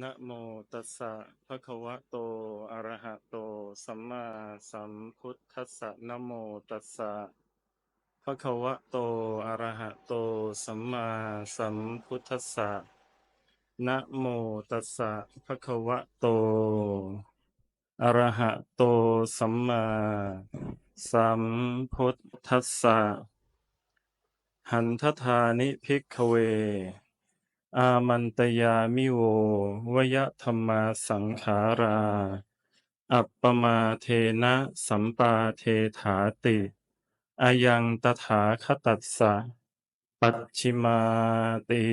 นะโมตัสสะภะคะวะโต อะระหะโต สัมมาสัมพุทธัสสะนะโมตัสสะภะคะวะโต อะระหะโต สัมมาสัมพุทธัสสะนะโมตัสสะภะคะวะโต อะระหะโต สัมมาสัมพุทธัสสะหันทธานิภิกขเว อามันตยามิโววยธรรมาสังขารา อัปปมาเทนะสัมปาเทถาติอายังตถาคตัสสะ ปัจฉิมาติ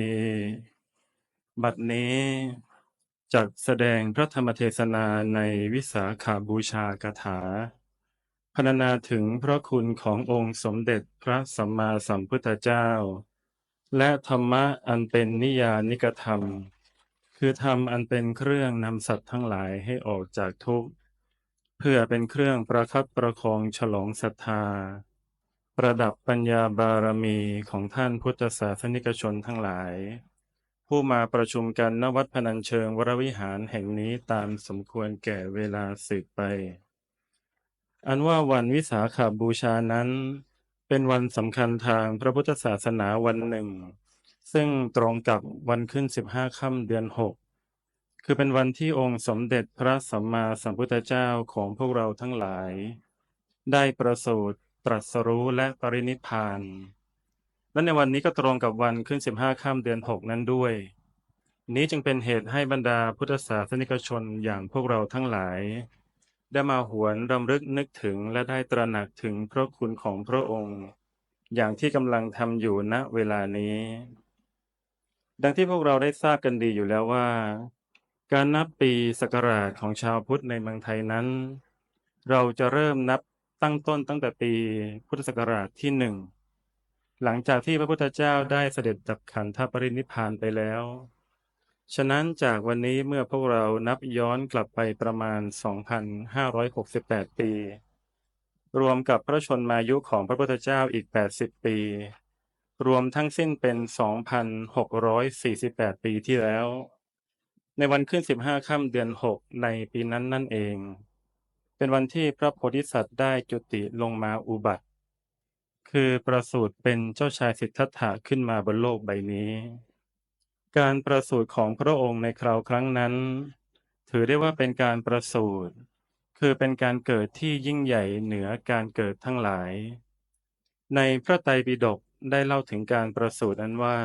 บัดนี้จักแสดงพระธรรมเทศนาในวิสาขาบูชากถาพรรณนาถึงพระคุณขององค์สมเด็จพระสัมมาสัมพุทธเจ้า และธรรมะอันเป็นนิยานิกธรรม คือธรรมอันเป็นเครื่องนำสัตว์ทั้งหลายให้ออกจากทุกข์ เพื่อเป็นเครื่องประคับประคองฉลองศรัทธา ประดับปัญญาบารมีของท่านพุทธศาสนิกชนทั้งหลาย ผู้มาประชุมกันณวัดพนัญเชิงวรวิหารแห่งนี้ตามสมควรแก่เวลาสืบไป อันว่าวันวิสาขาบูชานั้น เป็นวันสำคัญทางพระพุทธศาสนาวันหนึ่ง ซึ่งตรงกับวันขึ้นสิบห้าค่ำเดือนหกคือเป็นวันที่องค์สมเด็จพระสัมมาสัมพุทธเจ้าของพวกเราทั้งหลาย ได้ประสูติตรัสรู้และปรินิพพาน และในวันนี้ก็ตรงกับวันขึ้นสิบห้าค่ำเดือนหกนั้นด้วย นี้จึงเป็นเหตุให้บรรดาพุทธศาสนิกชนอย่างพวกเราทั้งหลาย ได้มาหวนรำลึกนึกถึงและได้ตระหนักถึงพระคุณของพระองค์ อย่างที่กำลังทำอยู่ณเวลานี้ ดังที่พวกเราได้ทราบกันดีอยู่แล้วว่า การนับปีศักราชของชาวพุทธในเมืองไทยนั้น เราจะเริ่มนับตั้งต้นตั้งแต่ปีพุทธศักราชที่หนึ่งหลังจากที่พระพุทธเจ้าได้เสด็จดับขันธปรินิพพานไปแล้ว ฉะนั้นจากวันนี้เมื่อพวกเรานับย้อนกลับไปประมาณ 2,568 ปี รวมกับพระชนมายุของพระพุทธเจ้าอีก 80 ปี รวมทั้งสิ้นเป็น 2,648 ปีที่แล้ว ในวันขึ้น 15 ค่ำเดือน 6 ในปีนั้นนั่นเอง เป็นวันที่พระโพธิสัตว์ได้จุติลงมาอุบัติ คือประสูติเป็นเจ้าชายสิทธัตถะขึ้นมาบนโลกใบนี้ การประสูติของพระองค์ในคราวครั้งนั้น ถือได้ว่าเป็นการประสูติคือเป็นการเกิดที่ยิ่งใหญ่เหนือการเกิดทั้งหลาย ในพระไตรปิฎกได้เล่าถึงการประสูตินั้นว่า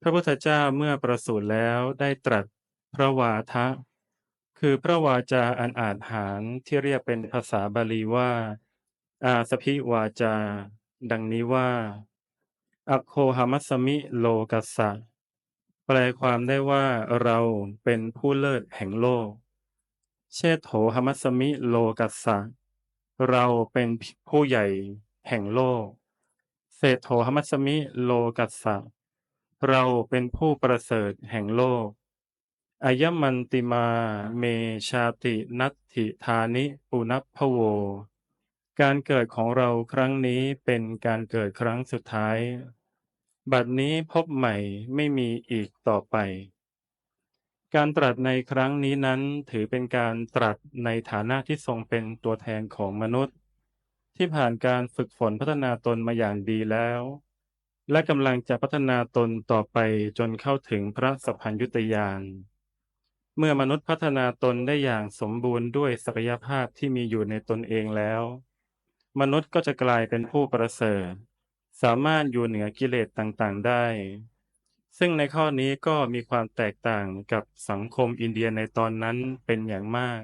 พระพุทธเจ้าเมื่อประสูติแล้วได้ตรัสพระวาทะ คือพระวาจาอันอาจหารที่เรียกเป็นภาษาบาลีว่า อาสพิวาจา ดังนี้ว่า อโคหามัสมิโลกัสสะ ลความได้ว่าเราเป็นผู้เลิศแห่งโลก เชโถหมัสสมิโลกัสสะเราเป็นผู้ใหญ่แห่งโลก เศโถหมัสสมิโลกัสสะเราเป็นผู้ประเสริฐแห่งโลกอายมันติมาเมชาตินัตถิธานิปุนัพพโว การเกิดของเราครั้งนี้เป็นการเกิดครั้งสุดท้าย บัดนี้พบใหม่ไม่มีอีกต่อไป การตรัสในครั้งนี้นั้นถือเป็นการตรัสในฐานะที่ทรงเป็นตัวแทนของมนุษย์ ที่ผ่านการฝึกฝนพัฒนาตนมาอย่างดีแล้ว และกำลังจะพัฒนาตนต่อไปจนเข้าถึงพระสัพพัญญุตญาณเมื่อมนุษย์พัฒนาตนได้อย่างสมบูรณ์ด้วยศักยภาพที่มีอยู่ในตนเองแล้ว มนุษย์ก็จะกลายเป็นผู้ประเสริฐ สามารถอยู่เหนือกิเลสต่างๆได้ ซึ่งในข้อนี้ก็มีความแตกต่างกับสังคมอินเดียในตอนนั้นเป็นอย่างมาก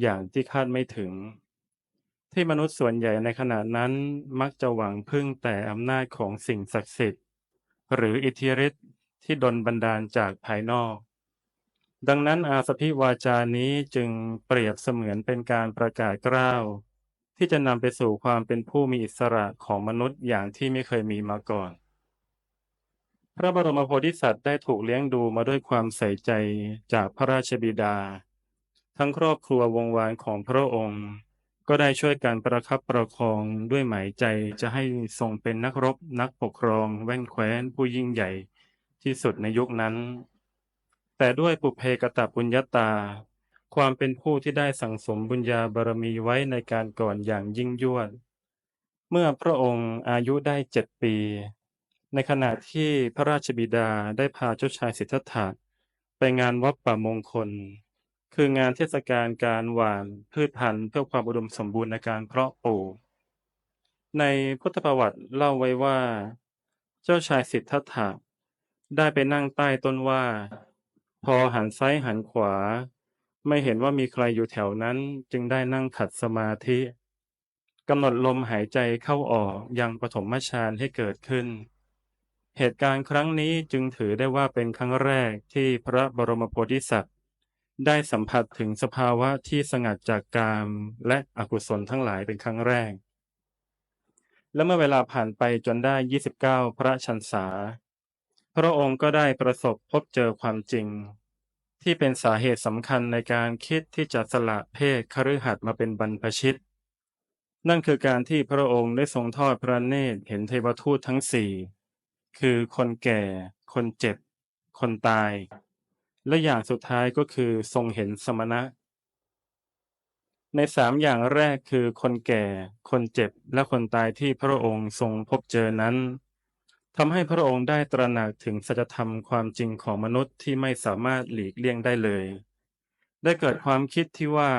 อย่างที่คาดไม่ถึง ที่มนุษย์ส่วนใหญ่ในขณะนั้นมักจะหวังพึ่งแต่อำนาจของสิ่งศักดิ์สิทธิ์ หรืออิทธิฤทธิ์ที่ดลบันดาลจากภายนอก ดังนั้นอาสพิวาจานี้จึงเปรียบเสมือนเป็นการประกาศกล้าว ที่จะนำไปสู่ความเป็นผู้มีอิสระของมนุษย์อย่างที่ไม่เคยมีมาก่อน พระบรมโพธิสัตว์ได้ถูกเลี้ยงดูมาด้วยความใส่ใจจากพระราชบิดา ทั้งครอบครัววงวานของพระองค์ ก็ได้ช่วยกันประคับประคองด้วยหมายใจจะให้ทรงเป็นนักรบนักปกครองแว่นแคว้นผู้ยิ่งใหญ่ที่สุดในยุคนั้น แต่ด้วยปุเพกตะปุญญาตา ความเป็นผู้ที่ได้สั่งสมบุญญาบารมีไว้ในการก่อนอย่างยิ่งยวด เมื่อพระองค์อายุได้เจ็ดปี ในขณะที่พระราชบิดาได้พาเจ้าชายสิทธัตถะไปงานวัดป่ามงคล คืองานเทศกาลการหว่านพืชพันธุ์เพื่อความอุดมสมบูรณ์ในการเพาะปลูก ในพุทธประวัติเล่าไว้ว่า เจ้าชายสิทธัตถะได้ไปนั่งใต้ต้นว่า พอหันซ้ายหันขวา ไม่เห็นว่ามีใครอยู่แถวนั้น จึงได้นั่งขัดสมาธิกำหนดลมหายใจเข้าออกยังปฐมฌานให้เกิดขึ้น เหตุการณ์ครั้งนี้จึงถือได้ว่าเป็นครั้งแรกที่พระบรมโพธิสัตว์ได้สัมผัสถึงสภาวะที่สงัดจากกามและอกุศลทั้งหลายเป็นครั้งแรก และเมื่อเวลาผ่านไปจนได้ 29 พระชันษา พระองค์ก็ได้ประสบพบเจอความจริง ที่เป็นสาเหตุสำคัญในการคิดที่จะสละเพศคฤหัสถ์มาเป็นบรรพชิต นั่นคือการที่พระองค์ได้ทรงทอดพระเนตรเห็นเทวทูตทั้งสี่คือคนแก่ คนเจ็บ คนตาย และอย่างสุดท้ายก็คือทรงเห็นสมณะ ในสามอย่างแรกคือคนแก่ คนเจ็บ และคนตายที่พระองค์ทรงพบเจอนั้น ทำให้พระองค์ได้ตระหนักถึงสัจธรรมความจริงของมนุษย์ที่ไม่สามารถหลีกเลี่ยงได้เลย ได้เกิดความคิดที่ว่า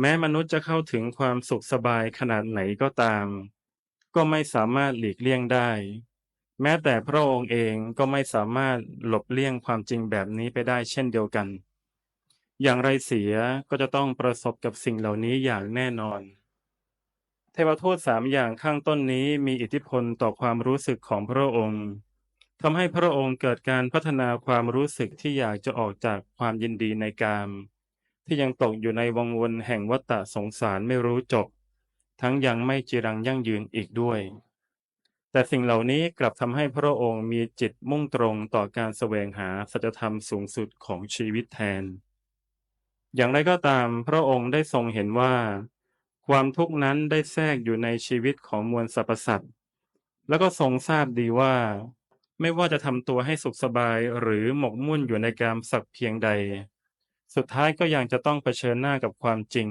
แม้มนุษย์จะเข้าถึงความสุขสบายขนาดไหนก็ตาม ก็ไม่สามารถหลีกเลี่ยงได้ แม้แต่พระองค์เองก็ไม่สามารถหลบเลี่ยงความจริงแบบนี้ไปได้เช่นเดียวกัน อย่างไรเสียก็จะต้องประสบกับสิ่งเหล่านี้อย่างแน่นอน เทวทูตสามอย่างข้างต้นนี้มีอิทธิพลต่อความรู้สึกของพระองค์ทำให้พระองค์เกิดการพัฒนาความรู้สึกที่อยากจะออกจากความยินดีในกาม ที่ยังตกอยู่ในวังวนแห่งวัฏฏะสงสารไม่รู้จบ ทั้งยังไม่จีรังยั่งยืนอีกด้วย แต่สิ่งเหล่านี้กลับทำให้พระองค์มีจิตมุ่งตรงต่อการแสวงหาสัจธรรมสูงสุดของชีวิตแทน อย่างไรก็ตามพระองค์ได้ทรงเห็นว่า ความทุกข์นั้นได้แทรกอยู่ในชีวิตของมวลสรรพสัตว์แล้วก็ทรงทราบดีว่า ไม่ว่าจะทำตัวให้สุขสบายหรือหมกมุ่นอยู่ในกามสักเพียงใด สุดท้ายก็ยังจะต้องเผชิญหน้ากับความจริง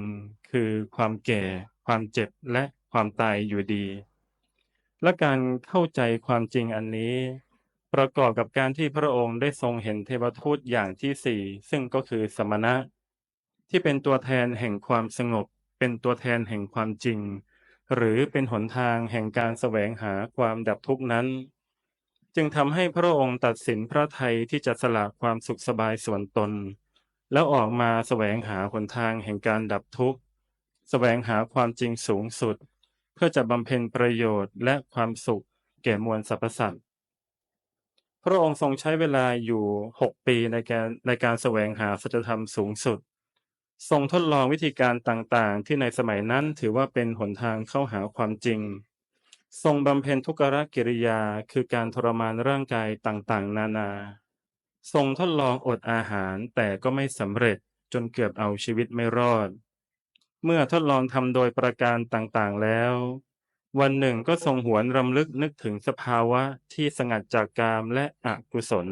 คือความแก่ ความเจ็บและความตายอยู่ดี และการเข้าใจความจริงอันนี้ ประกอบกับการที่พระองค์ได้ทรงเห็นเทวทูตอย่างที่สี่ซึ่งก็คือสมณะ ที่เป็นตัวแทนแห่งความสงบ เป็นตัวแทนแห่งความจริง หรือเป็นหนทางแห่งการแสวงหาความดับทุกข์นั้น จึงทำให้พระองค์ตัดสินพระไทยที่จะสละความสุขสบายส่วนตน แล้วออกมาแสวงหาหนทางแห่งการดับทุกข์แสวงหาความจริงสูงสุด เพื่อจะบำเพ็ญประโยชน์และความสุขแก่มวลสรรพสัตว์พระองค์ทรงใช้เวลาอยู่หกปีในการในการแสวงหาสัจธรรมสูงสุด ทรงทดลองวิธีการต่างๆ ที่ในสมัยนั้นถือว่าเป็นหนทางเข้าหาความจริง ทรงบำเพ็ญทุกขกิริยาคือการทรมานร่างกายต่างๆ นานา ทรงทดลองอดอาหารแต่ก็ไม่สำเร็จจนเกือบเอาชีวิตไม่รอด เมื่อทดลองทำโดยประการต่างๆแล้ว วันหนึ่งก็ทรงหวนรำลึกนึกถึงสภาวะที่สงัดจากกามและอกุศล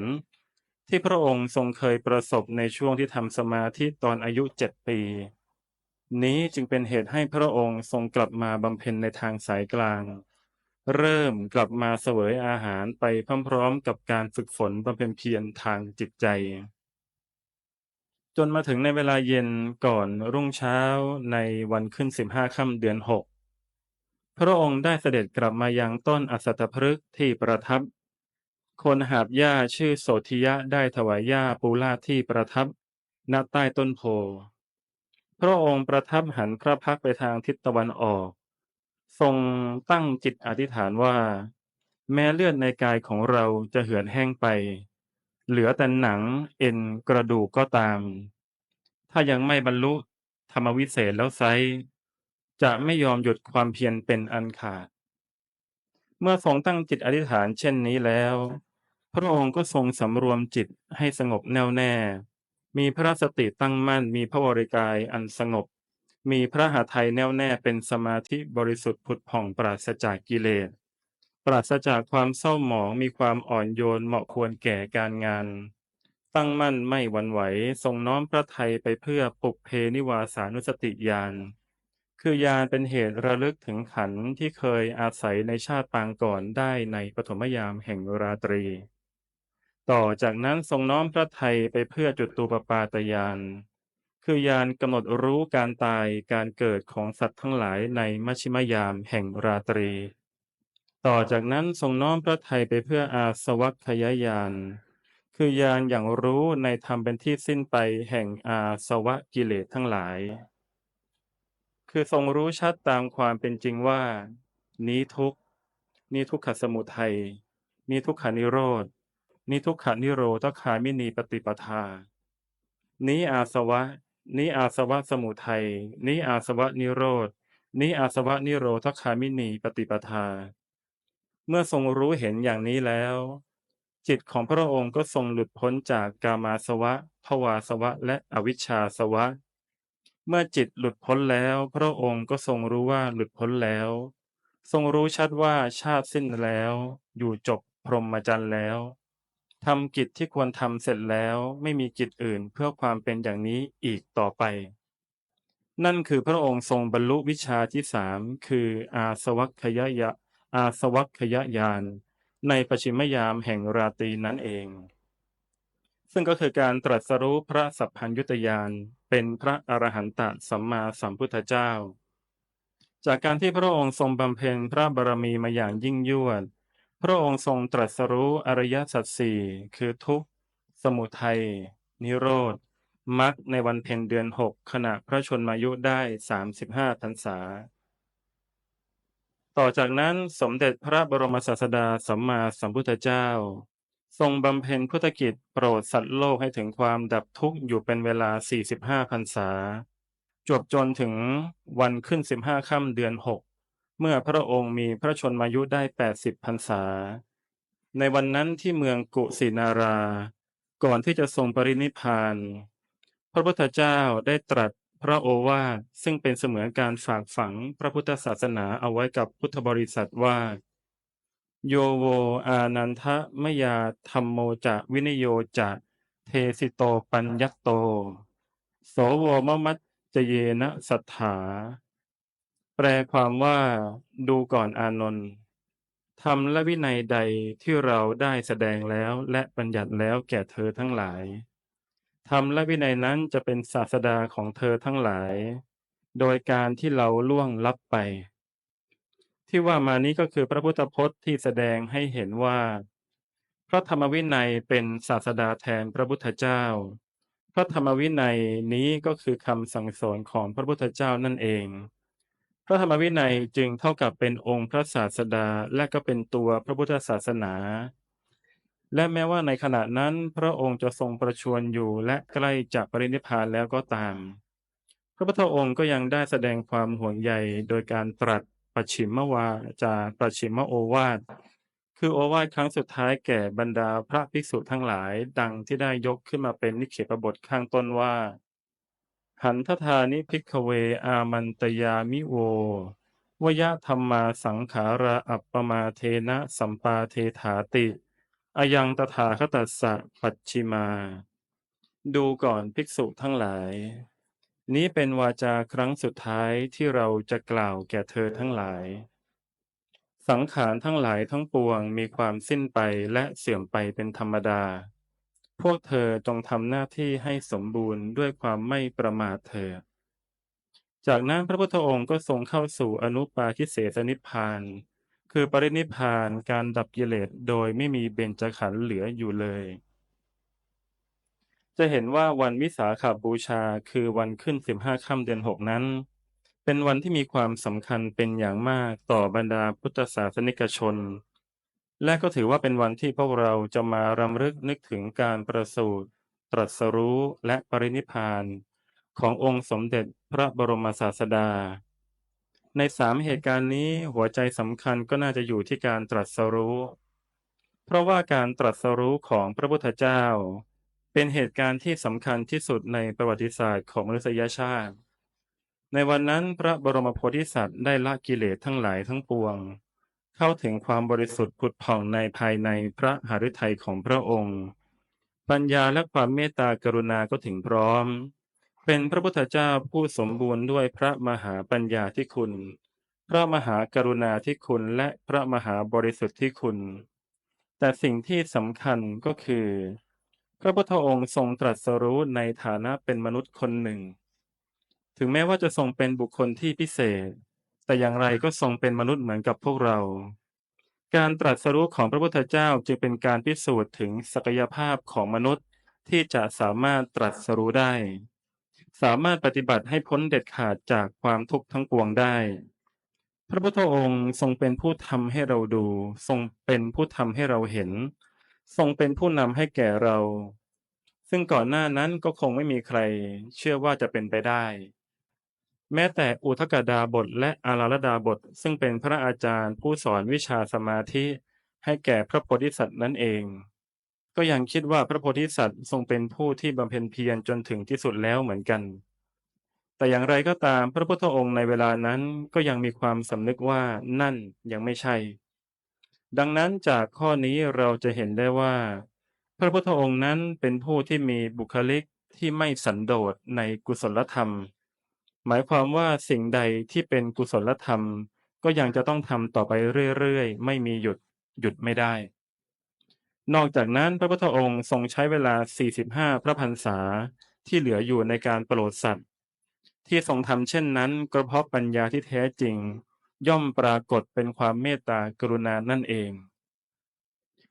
ที่พระองค์ทรงเคยประสบในช่วงที่ทำสมาธิตอนอายุเจ็ดปี นี้จึงเป็นเหตุให้พระองค์ทรงกลับมาบำเพ็ญในทางสายกลาง เริ่มกลับมาเสวยอาหารไปพร้อมๆกับการฝึกฝนบำเพ็ญเพียรทางจิตใจ จนมาถึงในเวลาเย็นก่อนรุ่งเช้าในวันขึ้นสิบห้าค่ำเดือนหกพระองค์ได้เสด็จกลับมายังต้นอสัตพฤกษ์ที่ประทับ คนหาบหญ้าชื่อโสธิยะได้ถวายหญ้าปูลาดที่ประทับณใต้ต้นโพพระองค์ประทับหันพระพักไปทางทิศตะวันออก ทรงตั้งจิตอธิษฐานว่า แม้เลือดในกายของเราจะเหือดแห้งไป เหลือแต่หนังเอ็นกระดูกก็ตาม ถ้ายังไม่บรรลุธรรมวิเศษแล้วไซจะไม่ยอมหยุดความเพียรเป็นอันขาด เมื่อทรงตั้งจิตอธิษฐานเช่นนี้แล้ว พระองค์ก็ทรงสำรวมจิตให้สงบแน่วแน่ มีพระสติตั้งมั่น มีพระวริกายอันสงบ มีพระหทัยแน่วแน่เป็นสมาธิบริสุทธิ์ผุดผ่องปราศจากกิเลส ปราศจากความเศร้าหมอง มีความอ่อนโยนเหมาะควรแก่การงาน ตั้งมั่นไม่หวั่นไหว ทรงน้อมพระไทยไปเพื่อปลุกเพนิวาสานุสติญาณ คือญาณเป็นเหตุระลึกถึงขันธ์ที่เคยอาศัยในชาติปางก่อนได้ในปฐมยามแห่งราตรี ต่อจากนั้นทรงน้อมพระทัยไปเพื่อจุดตูปปาตญาณคือญาณกำหนดรู้การตายการเกิดของสัตว์ทั้งหลายในมัชชิมยามแห่งราตรี ต่อจากนั้นทรงน้อมพระทัยไปเพื่ออาสวัคยญาณคือญาณอย่างรู้ในธรรมเป็นที่สิ้นไปแห่งอาสวะกิเลสทั้งหลาย คือทรงรู้ชัดตามความเป็นจริงว่า นี้ทุกนี้ทุกขสมุทัยนี้ทุกขานิโรธ นี้ทุกขนิโรธคามินีปฏิปทา นี้อาสวะ นี้อาสวะสมุทัย นี้อาสวะนิโรธ นี้อาสวะนิโรธคามินีปฏิปทา เมื่อทรงรู้เห็นอย่างนี้แล้ว จิตของพระองค์ก็ทรงหลุดพ้นจากกามาสวะ ภวาสวะ และอวิชชาสวะ เมื่อจิตหลุดพ้นแล้ว พระองค์ก็ทรงรู้ว่าหลุดพ้นแล้ว ทรงรู้ชัดว่าชาติสิ้นแล้ว อยู่จบพรหมจรรย์แล้ว ทำกิจที่ควรทำเสร็จแล้วไม่มีกิจอื่นเพื่อความเป็นอย่างนี้อีกต่อไป นั่นคือพระองค์ทรงบรรลุวิชาที่สามคืออาสวัคยยะอาสวัคยญาณในปชิมยามแห่งราตรีนั้นเอง ซึ่งก็คือการตรัสรู้พระสัพพัญญุตญาณเป็นพระอรหันตสัมมาสัมพุทธเจ้า จากการที่พระองค์ทรงบำเพ็ญพระบารมีมาอย่างยิ่งยวด พระองค์ทรงตรัสรู้อริยสัจสี่คือทุกข์ สมุทัย นิโรธมรรคในวันเพ็ญเดือนหกขณะพระชนมายุได้สามสิบห้าพรรษา ต่อจากนั้นสมเด็จพระบรมศาสดาสัมมาสัมพุทธเจ้า ทรงบำเพ็ญพุทธกิจโปรดสัตว์โลกให้ถึงความดับทุกข์อยู่เป็นเวลา45พรรษา จวบจนถึงวันขึ้น15ค่ำเดือน6 เมื่อพระองค์มีพระชนมายุได้80พรรษา ในวันนั้นที่เมืองกุสินารา ก่อนที่จะทรงปรินิพาน พระพุทธเจ้าได้ตรัสพระโอวาทซึ่งเป็นเสมือนการฝากฝังพระพุทธศาสนาเอาไว้กับพุทธบริษัทว่า โยโวอานันทะมยาธรรมโมจะวินโยจะเทสิโตปัญญโต โสโวมมัจจเยนะสัทธา แปลความว่าดูก่อนอานนท์ธรรมและวินัยใดที่เราได้แสดงแล้วและบัญญัติแล้วแก่เธอทั้งหลายธรรมและวินัยนั้นจะเป็นศาสดาของเธอทั้งหลาย โดยการที่เราล่วงลับไป ที่ว่ามานี้ก็คือพระพุทธพจน์ที่แสดงให้เห็นว่า พระธรรมวินัยเป็นศาสดาแทนพระพุทธเจ้า พระธรรมวินัยนี้ก็คือคำสั่งสอนของพระพุทธเจ้านั่นเอง พระธรรมวินัยจึงเท่ากับเป็นองค์พระศาสดาและก็เป็นตัวพระพุทธศาสนา และแม้ว่าในขณะนั้นพระองค์จะทรงประชวรอยู่และใกล้จะปรินิพพานแล้วก็ตาม พระพุทธองค์ก็ยังได้แสดงความห่วงใยโดยการตรัสปัจฉิมวาจาปัจฉิมโอวาทคือโอวาทครั้งสุดท้ายแก่บรรดาพระภิกษุทั้งหลายดังที่ได้ยกขึ้นมาเป็นนิเขปบทข้างต้นว่า หันทธานิพิกขเวอามันตยามิโววยะธรรมาสังขาราอัปปมาเทนะสัมปาเทถาติอายังตถาคตัสสะปัจฉิมา ดูก่อนภิกษุทั้งหลาย นี้เป็นวาจาครั้งสุดท้ายที่เราจะกล่าวแก่เธอทั้งหลาย สังขารทั้งหลายทั้งปวงมีความสิ้นไปและเสื่อมไปเป็นธรรมดา พวกเธอจงทำหน้าที่ให้สมบูรณ์ด้วยความไม่ประมาทเถิดจากนั้นพระพุทธองค์ก็ทรงเข้าสู่อนุปาทิเสสนิพาน คือปรินิพพานการดับกิเลสโดยไม่มีเบญจขันธ์เหลืออยู่เลย จะเห็นว่าวันวิสาขบูชาคือวันขึ้นสิบห้าค่ำเดือนหกนั้น เป็นวันที่มีความสำคัญเป็นอย่างมากต่อบรรดาพุทธศาสนิกชน และก็ถือว่าเป็นวันที่พวกเราจะมารำลึกนึกถึงการประสูติตรัสรู้และปรินิพานขององค์สมเด็จพระบรมศาสดา ในสามเหตุการณ์นี้หัวใจสำคัญก็น่าจะอยู่ที่การตรัสรู้ เพราะว่าการตรัสรู้ของพระพุทธเจ้า เป็นเหตุการณ์ที่สำคัญที่สุดในประวัติศาสตร์ของมนุษยชาติ ในวันนั้นพระบรมโพธิสัตว์ได้ละกิเลสทั้งหลายทั้งปวง เข้าถึงความบริสุทธิ์ผุดผ่องในภายในพระหฤทัยของพระองค์ ปัญญาและความเมตตากรุณาก็ถึงพร้อม เป็นพระพุทธเจ้าผู้สมบูรณ์ด้วยพระมหาปัญญาที่คุณ พระมหากรุณาที่คุณและพระมหาบริสุทธิ์ที่คุณ แต่สิ่งที่สำคัญก็คือ พระพุทธองค์ทรงตรัสรู้ในฐานะเป็นมนุษย์คนหนึ่ง ถึงแม้ว่าจะทรงเป็นบุคคลที่พิเศษ แต่อย่างไรก็ทรงเป็นมนุษย์เหมือนกับพวกเรา การตรัสรู้ของพระพุทธเจ้าจึงเป็นการพิสูจน์ถึงศักยภาพของมนุษย์ที่จะสามารถตรัสรู้ได้ สามารถปฏิบัติให้พ้นเด็ดขาดจากความทุกข์ทั้งปวงได้ พระพุทธองค์ทรงเป็นผู้ทำให้เราดู ทรงเป็นผู้ทำให้เราเห็น ทรงเป็นผู้นำให้แก่เรา ซึ่งก่อนหน้านั้นก็คงไม่มีใครเชื่อว่าจะเป็นไปได้ แม้แต่อุทกดาบทและอาราลดาบทซึ่งเป็นพระอาจารย์ผู้สอนวิชาสมาธิให้แก่พระโพธิสัตว์นั่นเอง ก็ยังคิดว่าพระโพธิสัตว์ทรงเป็นผู้ที่บำเพ็ญเพียรจนถึงที่สุดแล้วเหมือนกัน แต่อย่างไรก็ตามพระพุทธองค์ในเวลานั้นก็ยังมีความสำนึกว่านั่นยังไม่ใช่ ดังนั้นจากข้อนี้เราจะเห็นได้ว่า พระพุทธองค์นั้นเป็นผู้ที่มีบุคลิกที่ไม่สันโดษในกุศลธรรม หมายความว่าสิ่งใดที่เป็นกุศลธรรม ก็ยังจะต้องทำต่อไปเรื่อยๆ ไม่มีหยุดหยุดไม่ได้ นอกจากนั้นพระพุทธองค์ทรงใช้เวลา 45 พระพรรษาที่เหลืออยู่ในการโปรดสัตว์ ที่ทรงทำเช่นนั้นก็เพราะปัญญาที่แท้จริง ย่อมปรากฏเป็นความเมตตากรุณานั่นเอง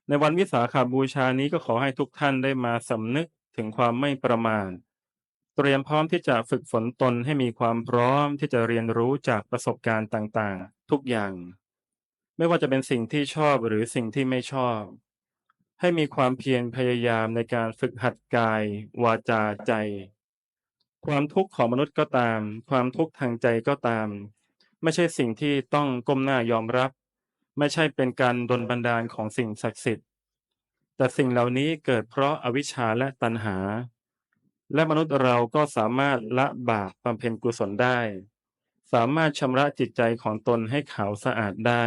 ในวันวิสาขาบูชานี้ก็ขอให้ทุกท่านได้มาสำนึกถึงความไม่ประมาท เตรียมพร้อมที่จะฝึกฝนตนให้มีความพร้อมที่จะเรียนรู้จากประสบการณ์ต่างๆ ทุกอย่าง ไม่ว่าจะเป็นสิ่งที่ชอบหรือสิ่งที่ไม่ชอบ ให้มีความเพียรพยายามในการฝึกหัดกาย วาจาใจ ความทุกข์ของมนุษย์ก็ตาม ความทุกข์ทางใจก็ตาม ไม่ใช่สิ่งที่ต้องก้มหน้ายอมรับ ไม่ใช่เป็นการดลบันดาลของสิ่งศักดิ์สิทธิ์ แต่สิ่งเหล่านี้เกิดเพราะอวิชชาและตัณหา และมนุษย์เราก็สามารถละบาปบำเพ็ญกุศลได้ สามารถชำระจิตใจของตนให้ขาวสะอาดได้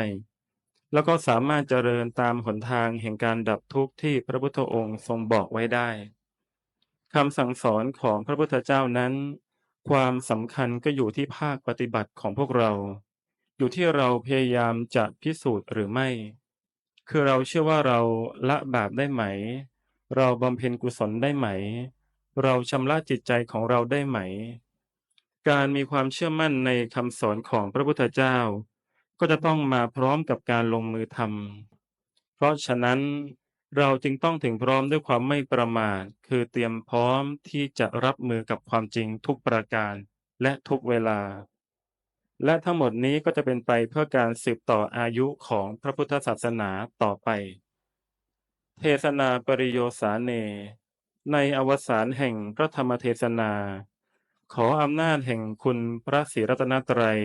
แล้วก็สามารถเจริญตามหนทางแห่งการดับทุกข์ที่พระพุทธองค์ทรงบอกไว้ได้คำสั่งสอนของพระพุทธเจ้านั้น ความสำคัญก็อยู่ที่ภาคปฏิบัติของพวกเรา อยู่ที่เราพยายามจะพิสูจน์หรือไม่ คือเราเชื่อว่าเราละบาปได้ไหม เราบำเพ็ญกุศลได้ไหม เราชำระจิตใจของเราได้ไหม การมีความเชื่อมั่นในคำสอนของพระพุทธเจ้า ก็จะต้องมาพร้อมกับการลงมือทำเพราะฉะนั้นเราจึงต้องถึงพร้อมด้วยความไม่ประมาท คือเตรียมพร้อมที่จะรับมือกับความจริงทุกประการและทุกเวลา และทั้งหมดนี้ก็จะเป็นไปเพื่อการสืบต่ออายุของพระพุทธศาสนาต่อไป เทศนาปริโยสาเน ในอวสานแห่งพระธรรมเทศนา ขออำนาจแห่งคุณพระศรีรัตนตรัย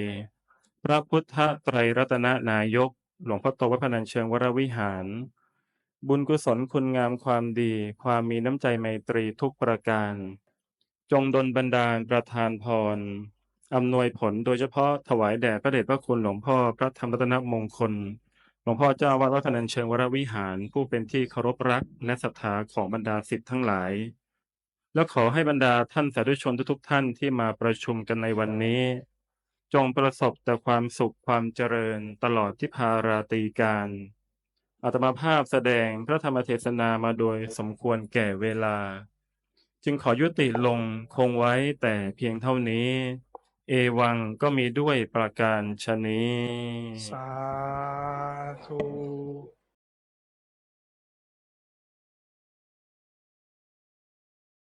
พระพุทธไตรรัตนนายก หลวงพ่อโตวัดพนัญเชิงวรวิหาร บุญกุศลคุณงามความดี ความมีน้ำใจไมตรีทุกประการ จงดลบันดาลประทานพรอำนวยผลโดยเฉพาะถวายแด่พระเดชพระคุณหลวงพ่อพระธรรมรัตนมงคล หลวงพ่อเจ้าวัดวัดพนัญเชิงวรวิหารผู้เป็นที่เคารพรักและศรัทธาของบรรดาศิษย์ทั้งหลาย และขอให้บรรดาท่านสาธุชนทุกๆท่านที่มาประชุมกันในวันนี้ จงประสบแต่ความสุขความเจริญตลอดที่พาราตีการอาตมาภาพแสดงพระธรรมเทศนามาโดยสมควรแก่เวลา จึงขอยุติลงคงไว้แต่เพียงเท่านี้ เอวังก็มีด้วยประการชนี้ สาธุ